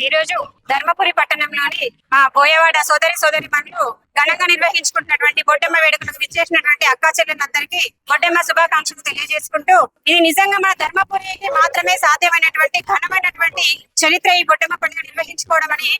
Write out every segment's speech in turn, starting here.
ఈ రోజు ధర్మపురి పట్టణంలోని మా బోయవాడ సోదరి సోదరి పనులు ఘనంగా నిర్వహించుకుంటున్నటువంటి బొడ్డమ్మ వేడుకలకు విచ్చేసినటువంటి అక్కా చెల్లెలందరికీ బొడ్డమ్మ శుభాకాంక్షలు తెలియజేసుకుంటూ ఇది నిజంగా మన ధర్మపురికి మాత్రమే సాధ్యమైనటువంటి ఘనమైనటువంటి చరిత్ర ఈ బొడ్డమ్మ పండుగ నిర్వహించుకోవడం అని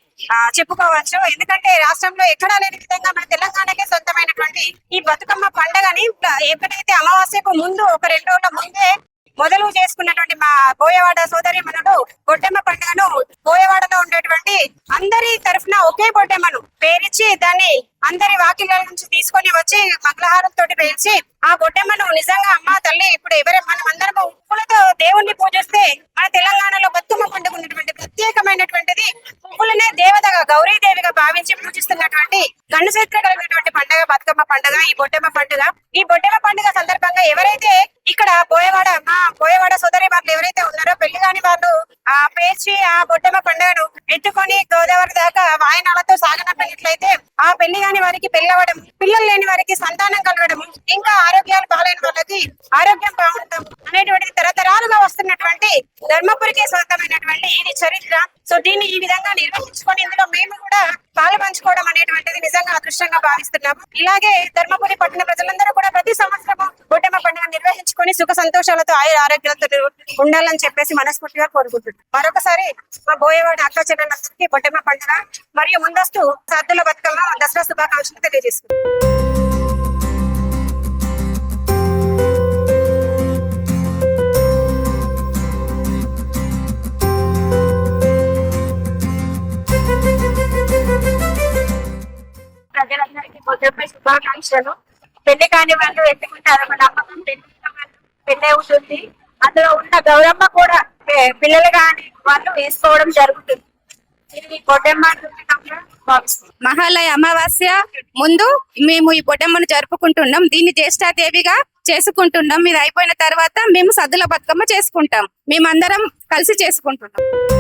చెప్పుకోవచ్చు. ఎందుకంటే రాష్ట్రంలో ఎక్కడా లేని విధంగా మన తెలంగాణకే సొంతమైనటువంటి ఈ బతుకమ్మ పండుగని ఎప్పుడైతే అమావాస్యకు ముందు ఒక రెండు రోజుల ముందే మొదలు చేసుకున్నటువంటి మా బోయవాడ సోదరి మనుడు బొడ్డమ్మ పండుగను బోయవాడ ఉన్నటువంటి అందరి తరఫున ఒకే బొడ్డెమ్మను పేరిచ్చి దాన్ని అందరి వాకిల నుంచి తీసుకొని వచ్చి మంగళహారం తోటి పేర్చి ఆ బొడ్డెమ్మను నిజంగా అమ్మ తల్లి ఇప్పుడు ఎవరే మనం అందరము పువ్వులతో దేవుణ్ణి పూజిస్తే మన తెలంగాణలో బతుకమ్మ పండుగ ఉన్నటువంటి ప్రత్యేకమైనటువంటిది పువ్వులనే దేవతగా గౌరీదేవిగా భావించి పూజిస్తున్నటువంటి గండు కలిగినటువంటి పండుగ బతుకమ్మ పండుగ ఈ బొడ్డెమ్మ పండుగ. ఈ బొడ్డెమ్మ పండుగ సందర్భంగా ఎవరైతే ఇక్కడ పోయవాడ మా బోయవాడ సోదరి వాళ్ళు ఎవరైతే ఉన్నారో పెళ్ళి కాని వాళ్ళు ఆ పేర్చి ఆ బొడ్డెమ్మ పండుగను ఎత్తుకొని గోదావరి దాకా వాయనాలతో సాగనట్లయితే ఆ పెళ్ళి కాని వారికి పెళ్ళవడం పిల్లలు లేని వారికి సంతానం కలగడం ఇంకా ఆరోగ్యాలు బాగాలేని వాళ్ళకి ఆరోగ్యం బాగుండటం అనేటువంటి తరతరాలుగా వస్తున్నటువంటి ధర్మపురికి సొంతమైనటువంటి ఇది చరిత్ర. సో దీన్ని ఈ విధంగా నిర్వహించుకొని ఇందులో మేము కూడా పాలు పంచుకోవడం అనేటువంటిది నిజంగా అదృష్టంగా భావిస్తున్నాము. ఇలాగే ధర్మపురి పట్టణ ప్రజలందరూ కూడా ప్రతి సంవత్సరము అన్ని సుఖ సంతోషాలతో ఆయుర ఆరోగ్యాలతో ఉండాలని చెప్పేసి మనస్ఫూర్తిగా కోరుకుంటున్నాను. మరొకసారి మా బోయవాడ అక్క చెల్లెలందరికీ బొడ్డెమ్మ పండుగ మరియు ముందస్తు సర్దుల బతుకమ్మ దసరా శుభాకాంక్షలు తెలియజేస్తున్నాను. ప్రజలందరికీ బొడ్డెమ్మ శుభాకాంక్షలు. పెళ్ళి కాని వాళ్ళు ఎత్తుకుంటారు మన నమ్మకం పెళ్ళి పెళ్ళి అవుతుంది. అందులో ఉన్న గౌరమ్మ కూడా పిల్లలు కాని వాళ్ళు వేసుకోవడం జరుగుతుంది. మహాలయ అమావాస్య ముందు మేము ఈ బొడ్డమ్మను జరుపుకుంటున్నాం. దీన్ని జ్యేష్ఠాదేవిగా చేసుకుంటున్నాం. ఇది అయిపోయిన తర్వాత మేము సద్దుల బతుకమ్మ చేసుకుంటాం. మేమందరం కలిసి చేసుకుంటున్నాం.